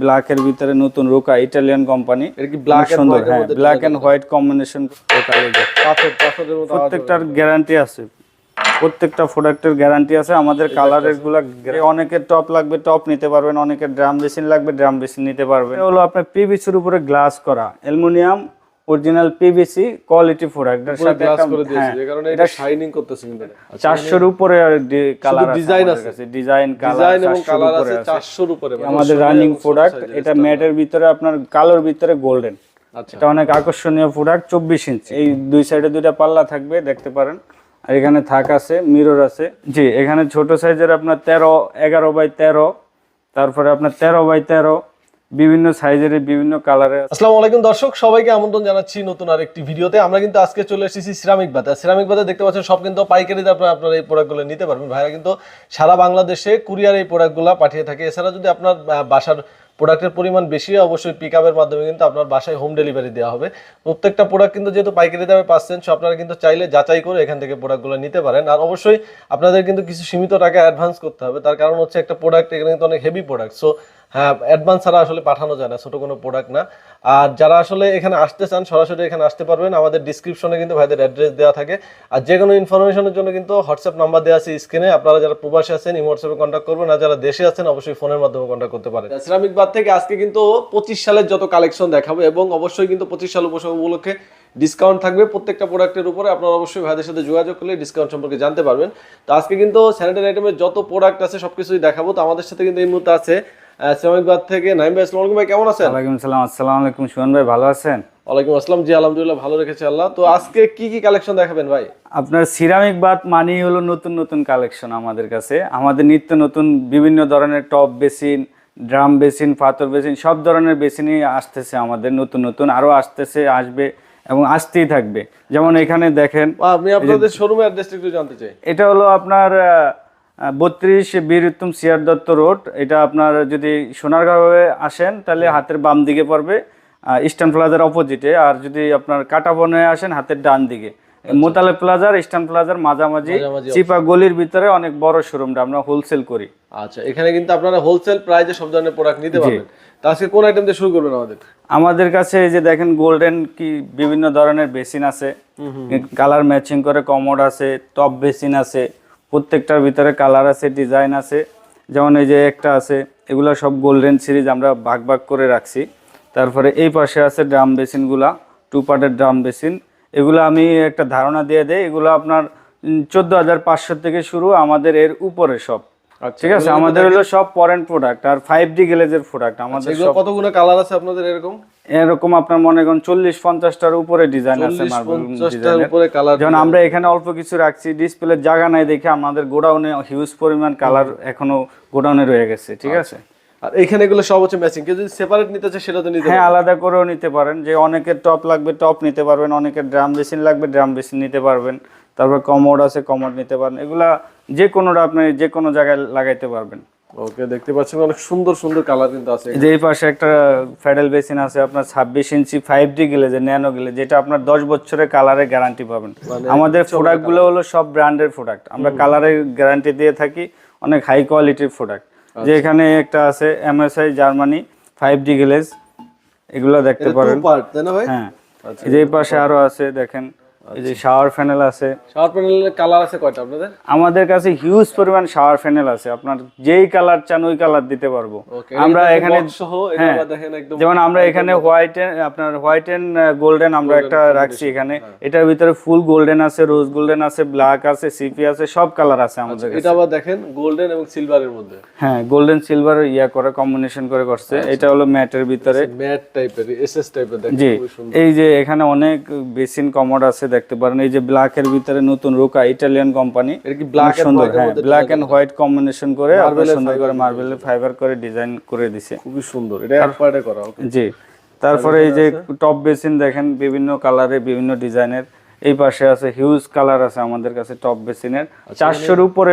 ব্ল্যাকের ভিতরে নতুন রোকা ইটালিয়ান কোম্পানি এটা কি ব্ল্যাক সুন্দর হ্যাঁ ব্ল্যাক এন্ড হোয়াইট কম্বিনেশন পাথর পাথরের মতো প্রত্যেকটার গ্যারান্টি আছে। প্রত্যেকটা প্রোডাক্টের গ্যারান্টি আছে। আমাদের কালারেরগুলা অনেকের টপ লাগবে টপ নিতে পারবেন। অনেকের ড্রাম বেসিন লাগবে ড্রাম বেসিন নিতে পারবেন। হলো আপনার পিভিসির উপরে গ্লাস করা। Aluminium original PVC quality product পুরো গ্লাস করে দিয়েছে যে কারণে এটা শাইনিং করতেছে কিন্তু আচ্ছা, চারশোর উপরে কালার design আছে? ডিজাইন কালার ডিজাইন এবং কালার আছে 400 উপরে মানে আমাদের রানিং প্রোডাক্ট এটা ম্যাটের ভিতরে আপনার কালোর ভিতরে গোল্ডেন আচ্ছা। এটা অনেক আকর্ষণীয় প্রোডাক্ট চব্বিশ ইঞ্চি এই দুই সাইডে দুইটা পাল্লা থাকবে দেখতে পারেন। আর এখানে থাক আছে মিরর আছে। জি এখানে ছোট সাইজের আপনার তেরো এগারো বাই তেরো তারপরে আপনার তেরো বাই তেরো বিভিন্ন সাইজের বিভিন্ন কালারের আসসালামু আলাইকুম দর্শক, সবাইকে আমন্ত্রণ জানাচ্ছি নতুন আরেকটি ভিডিওতে। আমরা কিন্তু আজকে চলে এসেছি সিরামিক বাতে সিরামিক বাতে দেখতে পাচ্ছেন সব কিন্তু পাইকারিতে আপনারা আপনারা এই প্রোডাক্টগুলো নিতে পারবেন। ভাইরা কিন্তু সারা বাংলাদেশে কুরিয়ার এই প্রোডাক্টগুলো পাঠিয়ে থাকে। এছাড়া যদি আপনার বাসার প্রোডাক্টের পরিমাণ বেশি অবশ্যই পিক আপের মাধ্যমে কিন্তু আপনার বাসায় হোম ডেলিভারি দেওয়া হবে। প্রত্যেকটা প্রোডাক্ট কিন্তু যেহেতু পাইকারি দামে পাচ্ছেন সো আপনারা কিন্তু চাইলে যাচাই করে এখান থেকে প্রোডাক্টগুলো নিতে পারেন। আর অবশ্যই আপনাদের কিন্তু কিছু সীমিত টাকা অ্যাডভান্স করতে হবে। তার কারণ হচ্ছে একটা প্রোডাক্ট এখানে কিন্তু অনেক হেভি প্রোডাক্ট সো অ্যাডভান্স ছাড়া আসলে পাঠানো যায় না, ছোট কোনো প্রোডাক্ট না। আর যারা আসলে এখানে আসতে চান, সরাসরি এখানে আসতে পারবেন। আমাদের ডিসক্রিপশনে কিন্তু ভাইদের অ্যাড্রেস দেওয়া থাকে। আর যে কোনো ইনফরমেশনের জন্য কিন্তু হোয়াটসঅ্যাপ নাম্বার দেওয়া আছে স্ক্রিনে আপনারা যারা প্রবাসী আছেন হোয়াটসঅ্যাপে কন্ট্যাক্ট করবেন। আর যারা দেশে আছেন, অবশ্যই ফোনের মাধ্যমে কন্ট্যাক্ট করতে পারেন। সিরামিক বাদ থেকে আজকে কিন্তু পঁচিশ সালের যত কালেকশন দেখাবো, এবং অবশ্যই কিন্তু পঁচিশ সাল উপসর্গ উপলক্ষে ডিসকাউন্ট থাকবে প্রত্যেকটা প্রোডাক্টের উপরে। আপনারা অবশ্যই ভাইদের সাথে যোগাযোগ করলে ডিসকাউন্ট সম্পর্কে জানতে পারবেন। তো আজকে কিন্তু স্যানিটারি আইটেমের যত প্রোডাক্ট আছে, সবকিছুই দেখাবো। তো আমাদের সাথে কিন্তু এই মুহূর্তে আছে সিরামিকবাদ থেকে নাইম ভাই আসসালামু আলাইকুম ভাই কেমন আছেন? ওয়ালাইকুম সালাম আসসালামু আলাইকুম সুমন ভাই ভালো আছেন? ওয়ালাইকুম আসসালাম জি আলহামদুলিল্লাহ ভালো রেখেছে আল্লাহ। তো আজকে কি কি কালেকশন দেখাবেন ভাই? আপনার সিরামিক বাত মানেই হলো নতুন নতুন কালেকশন আমাদের কাছে। আমাদের নিত্য নতুন বিভিন্ন ধরনের টপ বেসিন ড্রাম বেসিন পাথর বেসিন সব ধরনের বেসিনই আসতেছে আমাদের নতুন নতুন আরও আসতেছে আসবে এবং আসতেই থাকবে। যেমন এখানে দেখেন আমি আপনাদের শোরুমের অ্যাড্রেসটা একটু জানতে চাই। এটা হলো আপনার বত্রিশ বীর উত্তম সিয়ার দত্ত রোড এটা আপনার যদি সোনারগাঁওয়ে আসেন তাহলে হাতের বাম দিকে পড়বে ইস্টার্ন প্লাজার অপোজিটে আর যদি আপনার কাটাবনে আসেন হাতের ডান দিকে। মোতালে প্লাজার ইস্টার্ন প্লাজার মাঝামাঝি মাঝামাঝি চিপা গলির ভিতরে অনেক বড় শোরুমটা আমরা হোলসেল করি। আচ্ছা এখানে কিন্তু আপনারা হোলসেল প্রাইজে সব ধরনের প্রোডাক্ট নিতে পারবেন। তো আজকে কোন আইটেম দিয়ে শুরু করবেন আমাদের? আমাদের কাছে এই যে দেখেন গোল্ডেন কি বিভিন্ন ধরনের বেসিন আছে। কালার ম্যাচিং করে কমোড আছে টপ বেসিন আছে। প্রত্যেকটার ভিতরে কালার আছে ডিজাইন আছে। যেমন এই যে একটা আছে, এগুলো সব গোল্ডেন সিরিজ আমরা ভাগ ভাগ করে রাখছি। তারপরে এই পাশে আছে ড্রাম বেসিনগুলা টু পার্টের ড্রাম বেসিন এগুলো আমি একটা ধারণা দিয়ে দেয় এগুলো আপনার চোদ্দ হাজার পাঁচশো থেকে শুরু আমাদের এর উপরে সব। ঠিক আছে আমাদের হলো সব ফরেন প্রোডাক্ট আর ফাইভ ডি গ্লেজের প্রোডাক্ট আমাদের এগুলো কতগুলো কালার আছে আপনাদের এরকম? এরকম আপনার মনে করেন চল্লিশ পঞ্চাশটার উপরে ডিজাইন আছে যেমন আমরা এখানে অল্প কিছু রাখছি ডিসপ্লে জায়গা নাই দেখে আমাদের গোডাউনে হিউজ পরিমাণ কালার এখনও গোডাউনে রয়ে গেছে ঠিক আছে? আর এখানে এগুলো সব হচ্ছে ম্যাচিং কেউ যদি সেপারেট নিতে চায় সেটা তো নিতে হ্যাঁ আলাদা করেও নিতে পারেন। যে অনেকের টপ লাগবে টপ নিতে পারবেন। অনেকের ড্রাম বেসিন লাগবে ড্রাম বেসিন নিতে পারবেন। তারপর কমোড আছে কমোড নিতে পারেন। এগুলা যে কোনোটা আপনি যে কোনো জায়গায় লাগাইতে পারবেন। ওকে দেখতে পাচ্ছেন অনেক সুন্দর সুন্দর কালার কিন্তু আছে যে এই পাশে একটা ফেডাল বেসিন আছে আপনার ছাব্বিশ ইঞ্চি ফাইভ ডি গেলে যে ন্যানো গেলে যেটা আপনার দশ বছরের কালারের গ্যারান্টি পাবেন। আমাদের প্রোডাক্টগুলো হলো সব ব্র্যান্ডের প্রোডাক্ট আমরা কালারের গ্যারান্টি দিয়ে থাকি অনেক হাই কোয়ালিটির প্রোডাক্ট যে এখানে একটা আছে MSI Germany five D glaze এগুলো দেখতে পারেন। হ্যাঁ। এই যে পাশে আরও আছে দেখেন। এই যে শাওয়ার প্যানেল আছে। শাওয়ার প্যানেলের কালার আছে কয়টা আপনাদের? আমাদের কাছে হিউজ পরিমাণ শাওয়ার প্যানেল আছে। আপনার যেই কালার চান ওই কালার দিতে পারব। আমরা এখানে সহ এটা হ্যাঁ। আবার দেখেন একদম যেমন আমরা এখানে হোয়াইট আপনার হোয়াইট এন্ড গোল্ডেন আমরা একটা রাখছি এখানে। হ্যাঁ। এটার ভিতরে ফুল গোল্ডেন আছে রোজ গোল্ডেন আছে ব্ল্যাক আছে সিপি আছে সব কালার আছে আমাদের কাছে। এটা আবার দেখেন গোল্ডেন এবং সিলভারের মধ্যে। হ্যাঁ গোল্ডেন সিলভার ইয়া করে কম্বিনেশন করে করছে। আচ্ছা। এটা হলো ম্যাটের ভিতরে। ম্যাট টাইপের এসএস টাইপের দেখেন জি। এই যে এখানে অনেক বেসিন কমোড আছে দেখতে পারেন। এই যে ব্ল্যাক এর ভিতরে নতুন রোকা ইটালিয়ান কোম্পানি এটা কি ব্ল্যাক এন্ড সুন্দর হ্যাঁ ব্ল্যাক এন্ড হোয়াইট কম্বিনেশন করে? সুন্দর করে মার্বেলের ফাইবার করে ডিজাইন করে দিছে। খুবই সুন্দর এটা করা জি। তারপরে এই যে টপ বেসিন দেখেন বিভিন্ন কালারে বিভিন্ন ডিজাইনের এই পাশে আছে হিউজ কালার আছে আমাদের কাছে টপ বেসিনের চারশোর উপরে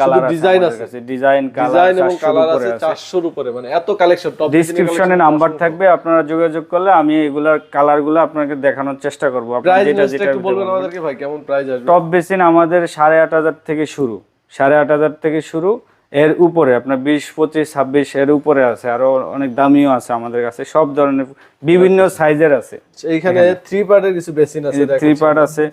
কালার আছে design আমাদের কাছে। ডিজাইন ডিজাইন এবং কালার আছে 400 উপরে মানে এত কালেকশন টপ ডিসক্রিপশনে নাম্বার থাকবে আপনারা যোগাযোগ করলে আমি এগুলার কালারগুলো আপনাকে দেখানোর চেষ্টা করব। যেটা যেটা বলবেন আমাদেরকে ভাই কেমন প্রাইস আসবে? টপ বেসিন আমাদের সাড়ে আট হাজার থেকে শুরু। সাড়ে আট হাজার থেকে শুরু। এর উপরে আপনার বিশ পঁচিশ ছাব্বিশ এর উপরে আছে আরও অনেক দামিও আছে আমাদের কাছে সব ধরনের বিভিন্ন সাইজের আছে। এইখানে থ্রি পার্টের কিছু বেসিন আছে থ্রি পার্ট আছে।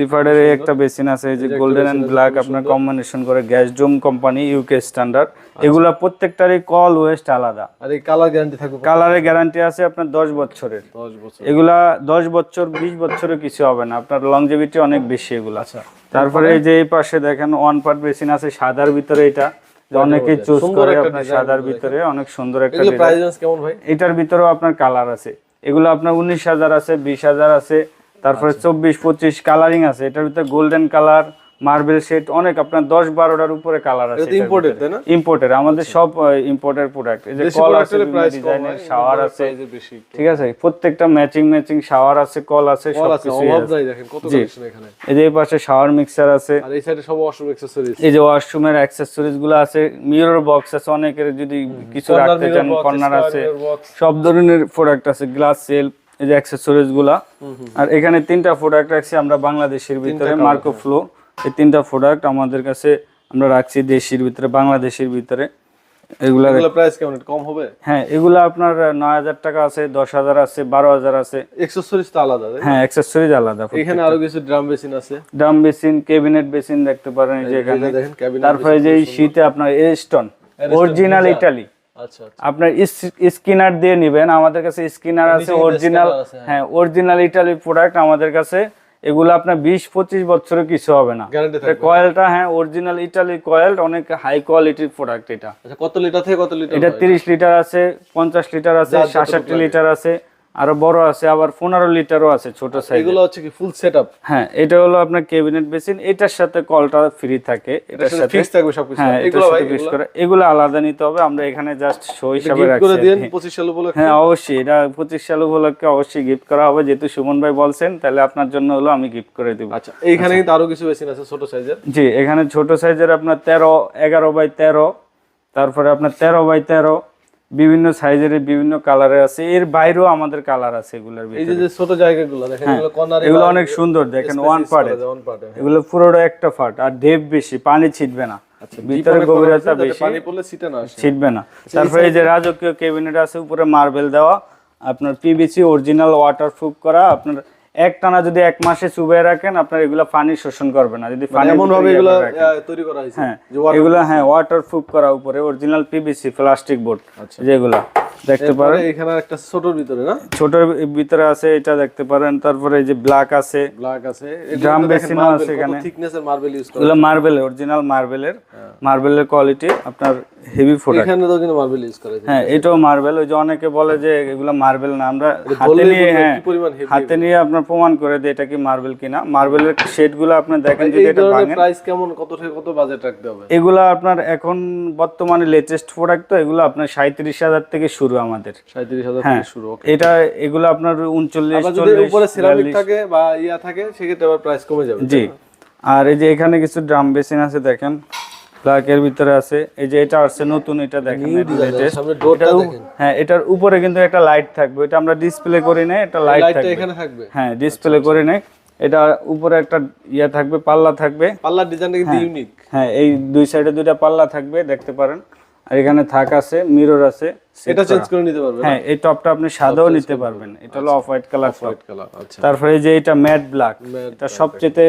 থ্রি এই একটা বেসিন আছে যে গোল্ডেন এন্ড ব্ল্যাক আপনার কম্বিনেশন করে gas dome company UK standard এগুলা প্রত্যেকটারই কল ওয়েস্ট আলাদা। আর এই কালার গ্যারান্টি থাকবে কালারের গ্যারান্টি আছে আপনার দশ বছরের। দশ বছর। এগুলা দশ বছর বিশ বছরে কিছু হবে না। আপনার লংজিভিটি অনেক বেশি এগুলা। আচ্ছা। তারপরে এই যে এই পাশে দেখেন ওয়ান পার্ট বেসিন আছে সাদার ভিতরে এটা। যে অনেকেই চুজ করে আপনার সাদার ভিতরে অনেক সুন্দর একটা এগুলো প্রাইস কেমন ভাই? এটার ভিতরেও আপনার কালার আছে। এগুলো আপনার উনিশ হাজার আছে বিশ হাজার আছে। তারপরে আচ্ছা। চব্বিশ পঁচিশ কালারিং আছে এটার ভিতরে গোল্ডেন কালার মার্বেল সেট অনেক আপনার দশ বারোটার উপরে কালার আছে ইম্পোর্টেড তাই না? ইম্পোর্টের আমাদের সব ইম্পোর্টের প্রোডাক্ট এই যে কল আছে ডিজাইনের শাওয়ার আছে। এ বেশি ঠিক আছে? প্রত্যেকটা ম্যাচিং ম্যাচিং শাওয়ার আছে কল আছে সব আছে আছে। দেখেন কত কালেকশন এখানে। এই যে এই পাশে শাওয়ার মিক্সার আছে। আর এই সাইডে সব ওয়াশরুম অ্যাকসেসরিজ এই যে ওয়াশরুমের অ্যাক্সেসরিজগুলো আছে মিরর বক্স আছে অনেকের যদি কিছু রাখতে চান কর্নার আছে। সব ধরনের প্রোডাক্ট আছে গ্লাস সেল এই যে অ্যাক্সেসরিজগুলা। আর এখানে তিনটা প্রোডাক্ট রাখছি আমরা বাংলাদেশের ভিতরে মার্কো ফ্লো এই তিনটা প্রোডাক্ট আমাদের কাছে আমরা রাখছি দেশের ভিতরে বাংলাদেশের ভিতরে। এগুলা প্রাইস কেমন কম হবে? হ্যাঁ এগুলা আপনার নয় হাজার টাকা আছে দশ হাজার আছে বারো হাজার আছে। অ্যাকসেসরিজ তো আলাদা হ্যাঁ অ্যাক্সেসরিজ আলাদা এখানে আরও কিছু ড্রাম বেসিন আছে। ড্রাম বেসিন ক্যাবিনেট বেসিন দেখতে পারেন এই যে এখানে। দেখেন ক্যাবিনেট তারপরে যে এই শীতে আপনার এস্টন অরিজিনাল ইটালি। আপনার স্কিনার দিয়ে নেবেন। আমাদের কাছে স্কিনার আছে অরিজিনাল হ্যাঁ। অরিজিনাল ইটালি প্রোডাক্ট আমাদের কাছে। এগুলো আপনার বিশ পঁচিশ বছরে কিছু হবে না। কয়েলটা হ্যাঁ অরিজিনাল ইটালি কয়েল অনেক হাই কোয়ালিটির প্রোডাক্ট এটা। আচ্ছা কত লিটার থেকে কত লিটার এটা তিরিশ লিটার আছে পঞ্চাশ লিটার আছে সাতষট্টি লিটার আছে। আরও বড় আছে আবার পনেরো লিটারও আছে ছোট সাইজ এগুলো হচ্ছে কি ফুল সেটআপ হ্যাঁ এটা হলো আপনার ক্যাবিনেট বেসিন এটার সাথে কলটা ফ্রি থাকে এটার সাথে ফিক্স থাকবে সবকিছু? হ্যাঁ এগুলো ভাই ফিক্স করে এগুলো আলাদা নিতে হবে আমরা এখানে জাস্ট শো হিসাবে গিফট করে রাখছি দিন আর কি। 25 সাল উপলক্ষে। হ্যাঁ অবশ্যই এটা পঁচিশ সাল উপলক্ষে অবশ্যই গিফট করা হবে যেহেতু সুমন ভাই বলছেন তাহলে আপনার জন্য হলো আমি গিফট করে দিব। আচ্ছা এইখানে কিন্তু আরও কিছু বেসিন আছে ছোট সাইজের জি এখানে ছোট সাইজের আপনার তেরো এগারো বাই তেরো তারপরে আপনার তেরো বাই তেরো বিভিন্ন সাইজের বিভিন্ন কালারের আছে। এর বাইরেও আমাদের কালার আছে এগুলোর এই যে ছোট জায়গাগুলো দেখেন এগুলো কর্নার এগুলো অনেক সুন্দর দেখেন ওয়ান পার্টে এগুলো পুরোটা একটা ফাট আর ডেপ বেশি পানি ছিটবে না। আচ্ছা, ভিতরে গভীরতা বেশি পানি পড়লে সিটা না ছিটবে না। তারপরে এই যে রাজকীয় ক্যাবিনেট আছে উপরে মার্বেল দেওয়া আপনার পিভিসি অরিজিনাল ওয়াটারপ্রুফ করা আপনার এক টানা যদি এক মাসে চুবাই রাখেন আপনার এগুলো পানি শোষণ করবে না। যদি পানি এমন ভাবে এগুলো তৈরি করা হয়েছে? হ্যাঁ ওয়াটার প্রুফ এগুলো হ্যাঁ ওয়াটারপ্রুফ করা উপরে অরিজিনাল পিভিসি প্লাস্টিক বোর্ড আছে যেগুলো। দেখতে পারেন। এখানে একটা ছোটর ভিতরে না? ছোটর ভিতরে আছে এটা দেখতে পারেন। তারপরে এই যে ব্ল্যাক আছে ব্ল্যাক আছে। basin ও আছে এখানে। থিকনেসের মার্বেল ইউজ করা এগুলো মার্বেল অরিজিনাল মার্বেলের। মার্বেলের কোয়ালিটি আপনার হেভি প্রোডাক্ট এখানে তো কিন্তু মার্বেল ইউজ করা হ্যাঁ এটাও মার্বেল ওই যে অনেকে বলে যে এগুলো মার্বেল না। আমরা হাতে নিয়ে হ্যাঁ হাতে নিয়ে আপনার প্রমাণ করে দিই এটা কি মার্বেল কিনা। মার্বেলের শেডগুলো আপনার দেখেন যদি এটা ভাঙেন। প্রাইস কেমন? কত থেকে কত বাজেট রাখতে হবে? এগুলো আপনার এখন বর্তমানে লেটেস্ট প্রোডাক্ট তো এগুলো আপনার সাঁত্রিশ হাজার থেকে শুরু আমাদের। সাঁত্রিশ হাজার হ্যাঁ থেকে শুরু। এটা এগুলো আপনার উনচল্লিশ আবার যদি উপরে সিরামিক থাকে বা ইয়া থাকে সেক্ষেত্রে আবার প্রাইস কমে যাবে জি। আর এই যে এখানে কিছু ড্রাম বেসিন আছে দেখেন। ব্ল্যাক এর ভিতরে আছে। এই যে এটা আসছে নতুন এটা দেখেন হ্যাঁ এটার উপরে কিন্তু একটা লাইট থাকবে। এটা আমরা ডিসপ্লে করি না এটা লাইট থাকবে। হ্যাঁ ডিসপ্লে করে নেই। এটা উপরে একটা ইয়ে থাকবে পাল্লা থাকবে। পাল্লার ডিজাইনটা কিন্তু ইউনিক হ্যাঁ এই দুই সাইডে দুইটা পাল্লা থাকবে দেখতে পারেন। আর এখানে থাক আছে মিরর আছে এটা চেঞ্জ করে নিতে পারবে হ্যাঁ এই টপটা আপনি সাদাও নিতে পারবেন। এটা হলো off white colour white colour আচ্ছা। তারপরে যে এটা ম্যাট ব্ল্যাক এটা সবচেয়ে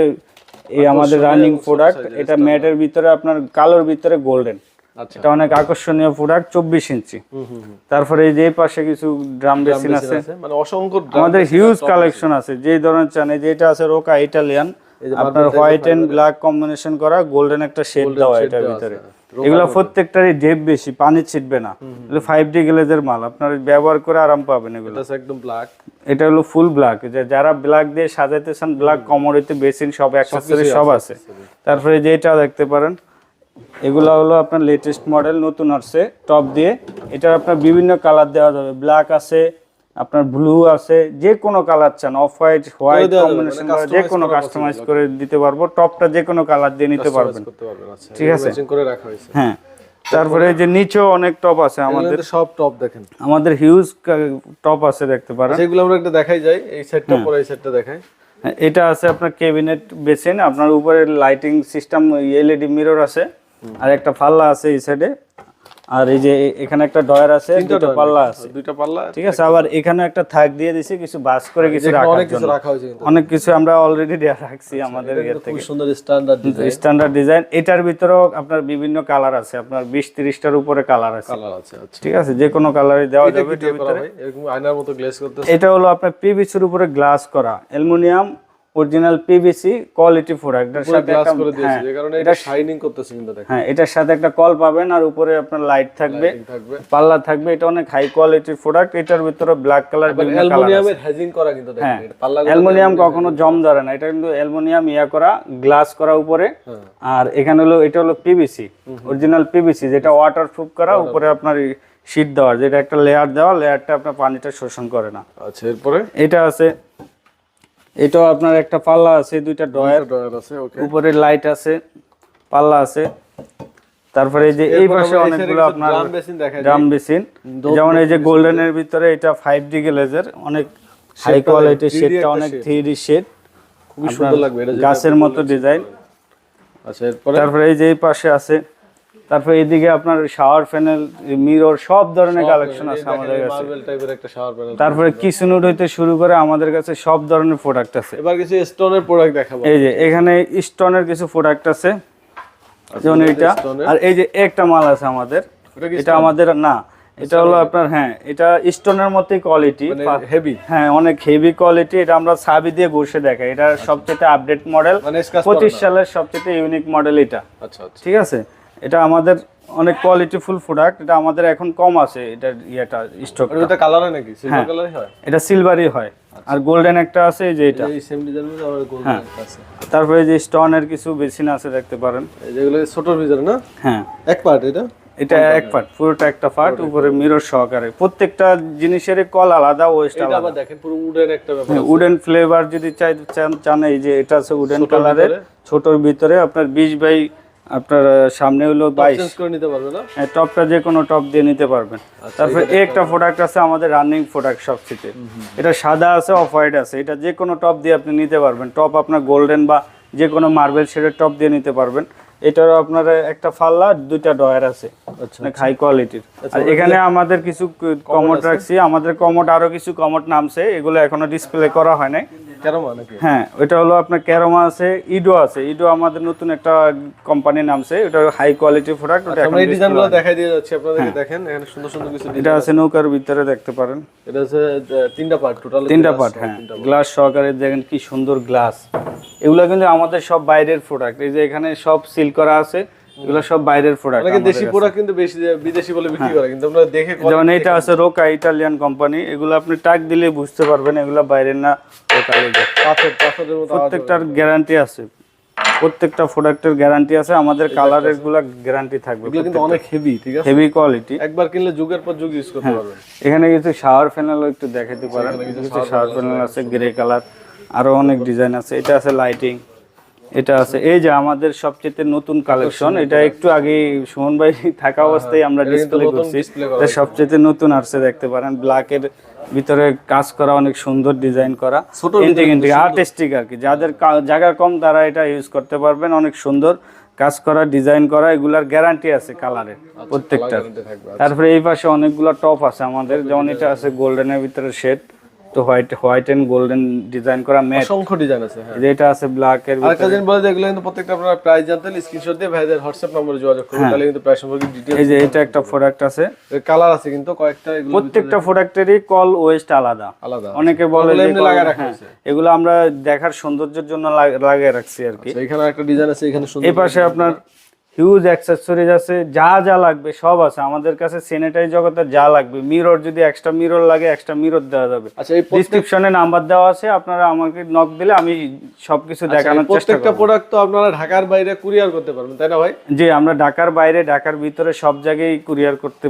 এই আমাদের রানিং প্রোডাক্ট এটা ম্যাটের ভিতরে আপনার কালোর ভিতরে গোল্ডেন আচ্ছা। এটা অনেক আকর্ষণীয় প্রোডাক্ট চব্বিশ ইঞ্চি। তারপরে এই যে পাশে কিছু ড্রাম বেসিন আছে। মানে অসংখ্য আমাদের হিউজ কালেকশন আছে যেই ধরনের চান এই যে এটা আছে রোকা ইটালিয়ান যে আপনার হোয়াইট এন্ড ব্ল্যাক কম্বিনেশন করা গোল্ডেন একটা শেড দেওয়া এটার ভিতরে। এগুলো প্রত্যেকটারই ডেপ বেশি পানি ছিটবে না। এগুলো ফাইভ ডি গ্লেজের মাল আপনার ব্যবহার করে আরাম পাবেন এগুলো। এটা একদম ব্ল্যাক এটা হলো ফুল ব্ল্যাক যে যারা ব্ল্যাক দিয়ে সাজাতে চান ব্ল্যাক কমোডিতে বেসিন সব অ্যাক্সেসরি সব আছে তারপরে যেটা দেখতে পারেন এগুলো হলো আপনার লেটেস্ট মডেল নতুন আসছে টপ দিয়ে। এটার আপনার বিভিন্ন কালার দেওয়া যাবে। ব্ল্যাক আছে আপনার ব্লু আছে যে কোনো কালার চান অফ হোয়াইট হোয়াইট কম্বিনেশন যে কোনো কাস্টমাইজ করে দিতে পারব। টপটা যে কোনো কালার দিয়ে নিতে পারবেন। আচ্ছা ঠিক আছে। করে রাখা হয়েছে। হ্যাঁ। তারপরে যে নিচেও অনেক টপ আছে আমাদের সব টপ দেখেন। আমাদের হিউজ টপ আছে দেখতে পারেন। সেগুলো আমরা একটা দেখাই যাই এই সেটটা পরে এই সেটটা দেখাই। হ্যাঁ, এটা আছে আপনার ক্যাবিনেট বেসিন আপনার উপরে লাইটিং সিস্টেম এলইডি মিরর আছে। আর একটা পাল্লা আছে এই সাইডে আর এই যে এখানে একটা ডয়ার আছে দুটো পাল্লা আছে। দুইটা পাল্লা ঠিক আছে আবার এখানে একটা থাক দিয়ে দিছি কিছু বাস করে কিছু রাখার অনেক কিছু জন্য। রাখা হয়েছে কিন্তু। অনেক কিছু আমরা অলরেডি দেয়া রাখছি আমাদের ইয়ে খুব সুন্দর স্ট্যান্ডার্ড ডিজাইন স্ট্যান্ডার্ড ডিজাইন এটার ভিতরেও আপনার বিভিন্ন কালার আছে। আপনার বিশ তিরিশটার উপরে কালার আছে। কালার আছে আচ্ছা। ঠিক আছে যে কোনো কালারই দেওয়া এটা যাবে এরকম আয়নার মতো গ্লেজ করতে এটা হলো আপনার পিভিসির উপরে গ্লাস করা। Aluminium original PVC quality product এটার সাথে গ্লাস করে দিয়েছে হ্যাঁ, যে কারণে এটা শাইনিং করতেছে কিন্তু দেখেন। হ্যাঁ এটার সাথে একটা কল পাবেন আর উপরে আপনার লাইট থাকবে। পাল্লা থাকবে এটা অনেক হাই কোয়ালিটির প্রোডাক্ট এটার ভিতরে ব্ল্যাক কালার বিভিন্ন কালার অ্যালুমিনিয়ামের হেজিং করা কিন্তু দেখেন হ্যাঁ পাল্লা অ্যালুমিনিয়াম কখনো জম ধরে না এটা কিন্তু অ্যালুমিনিয়াম ইয়া করা গ্লাস করা উপরে। হ্যাঁ। আর এখানে হলো এটা হলো পিভিসি অরিজিনাল পিভিসি যেটা ওয়াটার প্রুফ করা উপরে আপনার শীট দেওয়ার যেটা একটা লেয়ার দেওয়া লেয়ারটা আপনার পানিটা শোষণ করে না। আচ্ছা এরপরে? এটা আছে এটাও আপনার একটা পাল্লা আছে দুইটা ড্রয়ার। ড্রয়ার আছে ওকে উপরে লাইট আছে পাল্লা আছে। তারপরে এই যে এই পাশে অনেকগুলো আপনার ড্রাম বেসিন যেমন এই যে গোল্ডেনের ভিতরে এটা ফাইভ ডি গ্লেজের অনেক হাই কোয়ালিটি শেডটা অনেক থ্রি ডি শেড খুবই সুন্দর লাগবে এটা গাছের মতো ডিজাইন আচ্ছা এরপরে? তারপরে এই যে এই পাশে আছে তারপরে এইদিকে আপনার শাওয়ার প্যানেল মিরর সব ধরনের কালেকশন আছে আমাদের কাছে। তারপরে কিচেনুড হইতে শুরু করে আমাদের কাছে সব ধরনের প্রোডাক্ট আছে। এবার কিছু স্টোনের প্রোডাক্ট দেখাবো। এই যে এখানে স্টোনের কিছু প্রোডাক্ট আছে। যেমন এইটা। stone-এর। আর এই যে একটা মাল আছে আমাদের। এটা আমাদের না এটা হলো আপনার হ্যাঁ এটা স্টোনের মতোই কোয়ালিটি মানে হেভি হ্যাঁ অনেক হেভি কোয়ালিটি এটা আমরা ছাবি দিয়ে ঘষে দেখাই। এটা সবচেয়ে আপডেট মডেল মানে পঁচিশ সালের সবচেয়ে ইউনিক মডেল এটা। আচ্ছা আচ্ছা। ঠিক আছে? এটা আমাদের অনেক কোয়ালিটিফুল প্রোডাক্ট এটা আমাদের এখন কম আছে এটা ইয়েটা স্টক এটা কালার হয় নাকি? হ্যাঁ। সিলভার কালারই হয়? এটা সিলভারই হয়। আর গোল্ডেন একটা আছে এই যে এটা। এই সেম ডিজাইনের মধ্যে আবার গোল্ড হ্যাঁ। আছে। তারপরে যে স্টোনের কিছু বেসিন আছে দেখতে পারেন। এই যেগুলো ছোটর ভিতরে না? হ্যাঁ। এক পার্ট এটা? এটা এক পার্ট পুরোটা একটা পার্ট উপরে মিরর সহকারে। প্রত্যেকটা জিনিসের কল আলাদা ওয়েস্ট এটা আলাদা। আবার দেখেন পুরো উডেন একটা ব্যাপার। উডেন ফ্লেভার যদি চাই চান এই যে এটা আছে উডেন কালারের ছোটর ভিতরে আপনার বিশ বাই আপনার সামনে হলো বাইশ। করে নিতে পারবে না? হ্যাঁ, টপটা যে কোনো টপ দিয়ে নিতে পারবেন। তারপরে একটা প্রোডাক্ট আছে আমাদের রানিং প্রোডাক্ট সবচেয়ে। এটা সাদা আছে অফ হোয়াইট আছে। এটা যে কোনো টপ দিয়ে আপনি নিতে পারবেন। টপ আপনার গোল্ডেন বা যে কোনো মার্বেল শেডের টপ দিয়ে নিতে পারবেন। এটারও আপনার একটা ফাল্লা দুইটা ডয়ার আছে। আচ্ছা হাই কোয়ালিটির আর এখানে আমাদের কিছু কমোড রাখছি। আমাদের কমোড আরও কিছু কমোড নামছে। এগুলো এখনও ডিসপ্লে করা হয় নাই। হ্যাঁ ওটা হলো আপনার ক্যারোমা আছে ইডো আছে। ইডো আমাদের নতুন একটা কোম্পানি নামছে ওটা হাই কোয়ালিটি প্রোডাক্ট ওটা এখন আমরা এই ডিজাইনগুলো দেখাই দিয়ে যাচ্ছি আপনাদেরকে দেখেন এখানে সুন্দর সুন্দর কিছু এটা আছে। নৌকার ভিতরে দেখতে পারেন। এটা হচ্ছে তিনটা পার্ট টোটাল তিনটা পার্ট হ্যাঁ। গ্লাস সহকারে দেখেন কি সুন্দর গ্লাস এগুলো কিন্তু আমাদের সব বাইরের প্রোডাক্ট এই যে এখানে সব সিল করা আছে এগুলো সব বাইরের প্রোডাক্ট অনেকে দেশি প্রোডাক্ট কিন্তু বেশি বিদেশি বলে বিক্রি করে কিন্তু আমরা দেখে যেমন এটা আছে রোকা ইটালিয়ান কোম্পানি এগুলো আপনি টাক দিলে বুঝতে পারবেন এগুলো বাইরের না লোকাল পাথর পাথরের মতো প্রত্যেকটার গ্যারান্টি আছে। প্রত্যেকটা প্রোডাক্টের গ্যারান্টি আছে আমাদের কালারেরগুলা গ্যারান্টি থাকবে এগুলো কিন্তু অনেক হেভি ঠিক আছে? হেভি কোয়ালিটি একবার কিনলে যুগের পর যুগ ইউজ করতে পারবেন। এখানে কিছু শাওয়ার প্যানেলও একটু দেখাতে পারেন। কিছু শাওয়ার প্যানেল আছে। গ্রে কালার আরও অনেক ডিজাইন আছে। এটা আছে লাইটিং এটা আছে। এই যে আমাদের সবচেয়ে নতুন কালেকশন এটা একটু আগে সুমন ভাই থাকা অবস্থায় আমরা ডিসপ্লে করছি। এটা সবচেয়ে নতুন আসছে দেখতে পারেন। ব্ল্যাকের ভিতরে কাজ করা অনেক সুন্দর ডিজাইন করা। আর্টিস্টিক আর কি। যাদের জায়গা কম তারা এটা ইউজ করতে পারবেন। অনেক সুন্দর কাজ করা ডিজাইন করা এগুলার গ্যারান্টি আছে কালারের প্রত্যেকটার। guarantee থাকবে। তারপরে এই পাশে অনেকগুলো টপ আছে আমাদের। যেমন এটা আছে গোল্ডেনের ভিতরে শেড তো white white and golden design করা ম্যাট। অসংখ্য ডিজাইন আছে হ্যাঁ। এটা আছে ব্ল্যাক এর আরেকটা জিনিস বলে এগুলো কিন্তু প্রত্যেকটা আপনারা প্রাইস জানতে হলে স্ক্রিনশট দিয়ে ভাইদের হোয়াটসঅ্যাপ নম্বরে যোগাযোগ করুন তাহলে কিন্তু প্রাইস সম্পর্কে ডিটেইলস এই যে এটা একটা প্রোডাক্ট আছে। কালার আছে কিন্তু কয়েকটা এগুলো প্রত্যেকটা প্রোডাক্টেরই কল ওয়েস্ট আলাদা। আলাদা। অনেকে বলে এমনি লাগায় রাখা হ্যাঁ, হয়েছে। এগুলো আমরা দেখার সৌন্দর্যের জন্য লাগ- লাগিয়ে রাখছি আর কি। তো এখানে একটা ডিজাইন আছে এখানে সুন্দর এই পাশে আপনার হিউজ অ্যাক্সেসরিজ আছে যা যা লাগবে সব আছে। আমাদের কাছে স্যানিটারি জগতে যা লাগবে। মিরর যদি এক্সট্রা মিরর লাগে এক্সট্রা মিরর দেওয়া যাবে। আচ্ছা এই ডিসক্রিপশনে নাম্বার দেওয়া আছে আপনারা আমাকে নক দিলে আমি সবকিছু দেখানোর চেষ্টা করব। প্রত্যেকটা প্রোডাক্ট তো আপনারা ঢাকার বাইরে কুরিয়ার করতে পারবেন তাই না ভাই? জি আমরা ঢাকার বাইরে ঢাকার ভিতরে সব জায়গায় কুরিয়ার করতে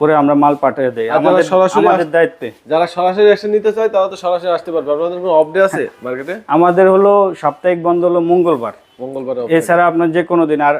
করে আমরা মাল পাঠিয়ে দেই। আমাদের সরাসরি আমাদের দায়িত্বে। যারা সরাসরি এসে নিতে চায় তারা তো সরাসরি আসতে পারবে। আপনাদের কোনো অফ ডে আছে মার্কেটে আমাদের হলো সাপ্তাহিক বন্ধ হলো মঙ্গলবার। মঙ্গলবারে এছাড়া আপনার যে কোনো দিন আর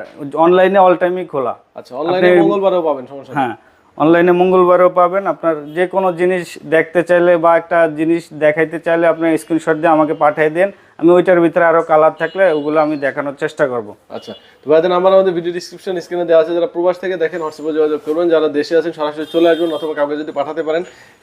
অনলাইনে অল টাইমই খোলা। আচ্ছা অনলাইনে মঙ্গলবারেও পাবেন সমস্যা হ্যাঁ অনলাইনে মঙ্গলবারও পাবেন। আপনার যে কোনো জিনিস দেখতে চাইলে বা একটা জিনিস দেখাইতে চাইলে আপনি স্ক্রিনশট দিয়ে আমাকে পাঠিয়ে দেন। আমি ওইটার ভিতরে আরও কালার থাকলে ওগুলো আমি দেখানোর চেষ্টা করব। আচ্ছা তো ভাইদের নাম্বার আমাদের ভিডিও ডিসক্রিপশন স্ক্রিনে দেওয়া আছে। যারা প্রবাস থেকে দেখেন হোয়াটসঅ্যাপে যোগাযোগ করবেন। যারা দেশে আছেন সরাসরি চলে আসবেন অথবা কাউকে যদি পাঠাতে পারেন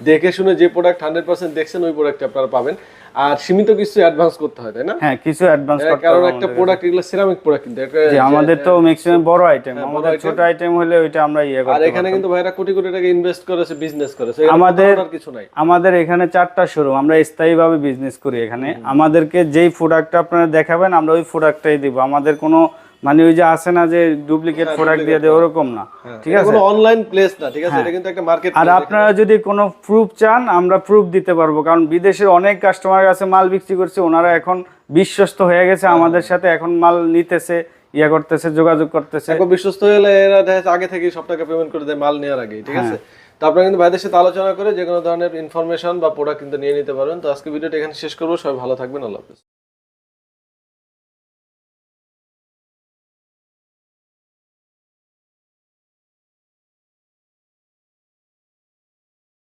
দেখে শুনে যে প্রোডাক্ট হান্ড্রেড পার্সেন্ট দেখছেন ওই প্রোডাক্ট আপনারা পাবেন। আর সীমিত কিছু অ্যাডভান্স করতে হয় তাই না? হ্যাঁ কিছু অ্যাডভান্স করতে কারণ একটা প্রোডাক্ট এগুলো সিরামিক প্রোডাক্ট কিন্তু যে আমাদের তো ম্যাক্সিমাম বড় আইটেম আমাদের ছোট আইটেম হলে ওইটা আমরা ইয়ে আর এখানে কিন্তু ভাইরা কোটি কোটি টাকা ইনভেস্ট করেছে বিজনেস করেছে আমাদের- কিছু নাই। আমাদের এখানে চারটা শোরুম আমরা স্থায়ীভাবে বিজনেস করি এখানে। আমাদেরকে যেই প্রোডাক্টটা আপনারা দেখাবেন আমরা ওই প্রোডাক্টটাই দিব। আমাদের কোনো মানে ওই যে আছে না যে ডুপ্লিকেট প্রোডাক্ট দিয়ে দেয় ওরকম না। ঠিক আছে? কোনো অনলাইন প্লেস না ঠিক আছে? এটা কিন্তু একটা মার্কেট আর আপনারা যদি কোনো প্রুফ চান আমরা প্রুফ দিতে পারব। কারণ বিদেশের অনেক কাস্টমার কাছে মাল বিক্রি করছে ওনারা এখন বিশ্বস্ত হয়ে গেছে আমাদের সাথে এখন মাল নিতেছে ইয়া করতেছে যোগাযোগ করতেছে। একবার বিশ্বস্ত হলে এরা দেখা আগে থেকে সব টাকা পেমেন্ট করে দেয় মাল নেওয়ার আগে ঠিক আছে? তো আপনারা কিন্তু ভাইদের সাথে আলোচনা করে যে কোনো ধরনের ইনফরমেশন বা প্রোডাক্ট কিন্তু নিয়ে নিতে পারবেন তো আজকে ভিডিওটা এখানে শেষ করব। সবাই ভালো থাকবেন আল্লাহ হাফেজ।